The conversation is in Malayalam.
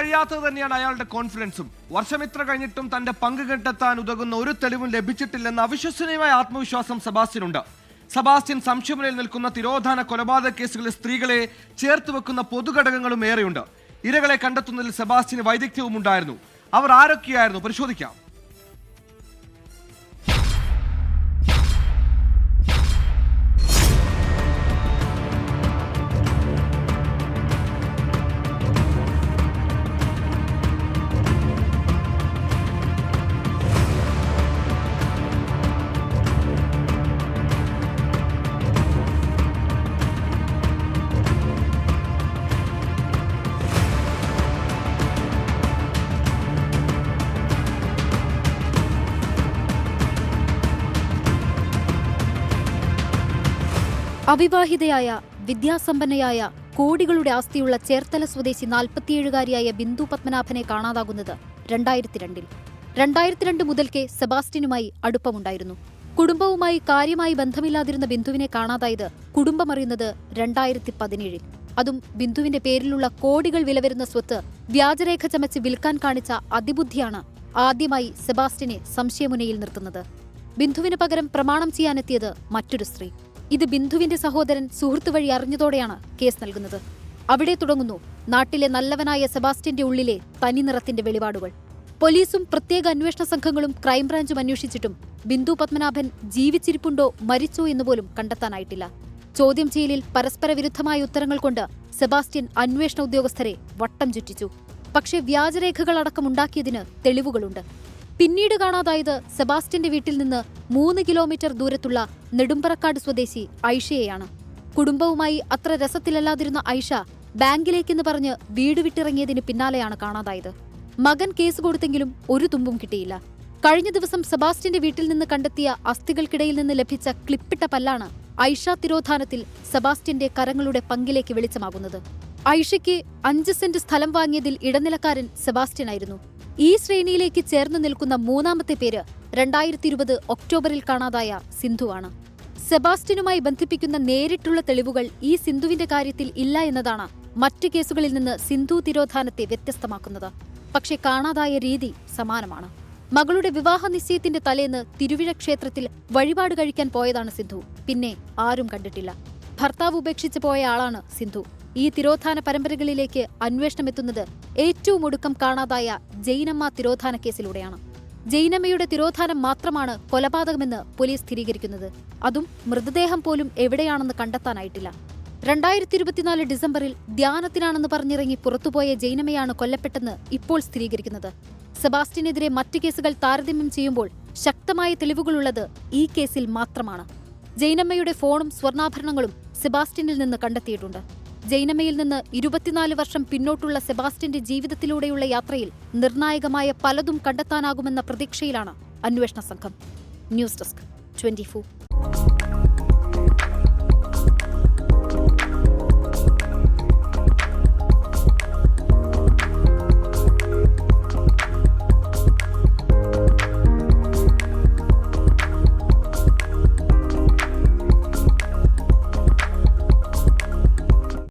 അഴിയാത്തത് തന്നെയാണ് അയാളുടെ കോൺഫിഡൻസും വർഷം ഇത്ര കഴിഞ്ഞിട്ടും തന്റെ പങ്ക് കണ്ടെത്താൻ ഉതകുന്ന ഒരു തെളിവും ലഭിച്ചിട്ടില്ലെന്ന അവിശ്വസനീയമായ ആത്മവിശ്വാസം സബാസ്റ്റിനുണ്ട് സബാസ്റ്റിൻ സംശയമുനയിൽ നിൽക്കുന്ന തിരോധാന കൊലപാതക കേസുകളിൽ സ്ത്രീകളെ ചേർത്ത് വെക്കുന്ന പൊതുഘടകങ്ങളും ഏറെയുണ്ട്. ഇരകളെ കണ്ടെത്തുന്നതിൽ സെബാസ്റ്റ്യന് വൈദഗ്ധ്യവും ഉണ്ടായിരുന്നു അവർ ആരൊക്കെയായിരുന്നു? പരിശോധിക്കാം. അവിവാഹിതയായ വിദ്യാസമ്പന്നയായ കോടികളുടെ ആസ്തിയുള്ള ചേർത്തല സ്വദേശി നാൽപ്പത്തിയേഴുകാരിയായ ബിന്ദു പത്മനാഭനെ കാണാതാകുന്നത് രണ്ടായിരത്തി രണ്ടിൽ രണ്ടായിരത്തി രണ്ട് മുതൽക്കേ സെബാസ്റ്റ്യനുമായി അടുപ്പമുണ്ടായിരുന്നു. കുടുംബവുമായി കാര്യമായി ബന്ധമില്ലാതിരുന്ന ബിന്ദുവിനെ കാണാതായത് കുടുംബമറിയുന്നത് രണ്ടായിരത്തി പതിനേഴിൽ അതും ബിന്ദുവിന്റെ പേരിലുള്ള കോടികൾ വിലവരുന്ന സ്വത്ത് വ്യാജരേഖ ചമച്ച് വിൽക്കാൻ കാണിച്ച അതിബുദ്ധിയാണ് ആദ്യമായി സെബാസ്റ്റിനെ സംശയമുനയിൽ നിർത്തുന്നത്. ബിന്ദുവിന് പകരം പ്രമാണം ചെയ്യാനെത്തിയത് മറ്റൊരു സ്ത്രീ. ഇത് ബിന്ദുവിന്റെ സഹോദരൻ സുഹൃത്തു വഴി അറിഞ്ഞതോടെയാണ് കേസ് നൽകുന്നത്. അവിടെ തുടങ്ങുന്നു. നാട്ടിലെ നല്ലവനായ സെബാസ്റ്റ്യന്റെ ഉള്ളിലെ തനിനിറത്തിന്റെ വെളിപാടുകൾ. പോലീസും പ്രത്യേക അന്വേഷണ സംഘങ്ങളും ക്രൈംബ്രാഞ്ചും അന്വേഷിച്ചിട്ടും ബിന്ദു പത്മനാഭൻ ജീവിച്ചിരിപ്പുണ്ടോ മരിച്ചോ എന്നുപോലും കണ്ടെത്താനായിട്ടില്ല. ചോദ്യം ചെയ്യലിൽ പരസ്പര വിരുദ്ധമായ ഉത്തരങ്ങൾ കൊണ്ട് സെബാസ്റ്റ്യൻ അന്വേഷണ ഉദ്യോഗസ്ഥരെ വട്ടം ചുറ്റിച്ചു. പക്ഷേ വ്യാജരേഖകളടക്കം ഉണ്ടാക്കിയതിന് തെളിവുകളുണ്ട്. പിന്നീട് കാണാതായത് സെബാസ്റ്റ്യന്റെ വീട്ടിൽ നിന്ന് മൂന്ന് കിലോമീറ്റർ ദൂരത്തുള്ള നെടുമ്പറക്കാട് സ്വദേശി ഐഷയെയാണ്. കുടുംബവുമായി അത്ര രസത്തിലല്ലാതിരുന്ന ഐഷ ബാങ്കിലേക്കെന്ന് പറഞ്ഞ് വീട് വിട്ടിറങ്ങിയതിന് പിന്നാലെയാണ് കാണാതായത്. മകൻ കേസ് കൊടുത്തെങ്കിലും ഒരു തുമ്പും കിട്ടിയില്ല. കഴിഞ്ഞ ദിവസം സെബാസ്റ്റ്യന്റെ വീട്ടിൽ നിന്ന് കണ്ടെത്തിയ അസ്ഥികൾക്കിടയിൽ നിന്ന് ലഭിച്ച ക്ലിപ്പിട്ട പല്ലാണ് ഐഷ തിരോധാനത്തിൽ സെബാസ്റ്റ്യന്റെ കരങ്ങളുടെ പങ്കിലേക്ക് വെളിച്ചമാകുന്നത്. ഐഷയ്ക്ക് അഞ്ച് സെന്റ് സ്ഥലം വാങ്ങിയതിൽ ഇടനിലക്കാരൻ സെബാസ്റ്റ്യൻ ആയിരുന്നു ഈ ശ്രേണിയിലേക്ക് ചേർന്ന് നിൽക്കുന്ന മൂന്നാമത്തെ പേര് രണ്ടായിരത്തി ഇരുപത് ഒക്ടോബറിൽ കാണാതായ സിന്ധുവാണ്. സെബാസ്റ്റ്യനുമായി ബന്ധിപ്പിക്കുന്ന നേരിട്ടുള്ള തെളിവുകൾ ഈ സിന്ധുവിന്റെ കാര്യത്തിൽ ഇല്ല എന്നതാണ് മറ്റ് കേസുകളിൽ നിന്ന് സിന്ധു തിരോധാനത്തെ വ്യത്യസ്തമാക്കുന്നത്. പക്ഷേ കാണാതായ രീതി സമാനമാണ്. മകളുടെ വിവാഹ നിശ്ചയത്തിന്റെ തലേന്ന് തിരുവിഴ ക്ഷേത്രത്തിൽ വഴിപാട് കഴിക്കാൻ പോയതാണ് സിന്ധു. പിന്നെ ആരും കണ്ടിട്ടില്ല. ഭർത്താവ് ഉപേക്ഷിച്ച് പോയ ആളാണ് സിന്ധു. ഈ തിരോധാന പരമ്പരകളിലേക്ക് അന്വേഷണം എത്തുന്നത് ഏറ്റവും ഒടുക്കം കാണാതായ ജൈനമ്മ തിരോധാന കേസിലൂടെയാണ്. ജൈനമ്മയുടെ തിരോധാനം മാത്രമാണ് കൊലപാതകമെന്ന് പോലീസ് സ്ഥിരീകരിക്കുന്നത്. അതും മൃതദേഹം പോലും എവിടെയാണെന്ന് കണ്ടെത്താനായിട്ടില്ല. രണ്ടായിരത്തി ഇരുപത്തിനാല് ഡിസംബറിൽ ധ്യാനത്തിനാണെന്ന് പറഞ്ഞിറങ്ങി പുറത്തുപോയ ജൈനമ്മയാണ് കൊല്ലപ്പെട്ടെന്ന് ഇപ്പോൾ സ്ഥിരീകരിക്കുന്നത്. സെബാസ്റ്റ്യനെതിരെ മറ്റ് കേസുകൾ താരതമ്യം ചെയ്യുമ്പോൾ ശക്തമായ തെളിവുകളുള്ളത് ഈ കേസിൽ മാത്രമാണ്. ജൈനമ്മയുടെ ഫോണും സ്വർണാഭരണങ്ങളും സെബാസ്റ്റ്യനിൽ നിന്ന് കണ്ടെത്തിയിട്ടുണ്ട്. ജൈനമ്മയിൽ നിന്ന് ഇരുപത്തിനാല് വർഷം പിന്നോട്ടുള്ള സെബാസ്റ്റ്യന്റെ ജീവിതത്തിലൂടെയുള്ള യാത്രയിൽ നിർണായകമായ പലതും കണ്ടെത്താനാകുമെന്ന പ്രതീക്ഷയിലാണ് അന്വേഷണ സംഘം. News desk twenty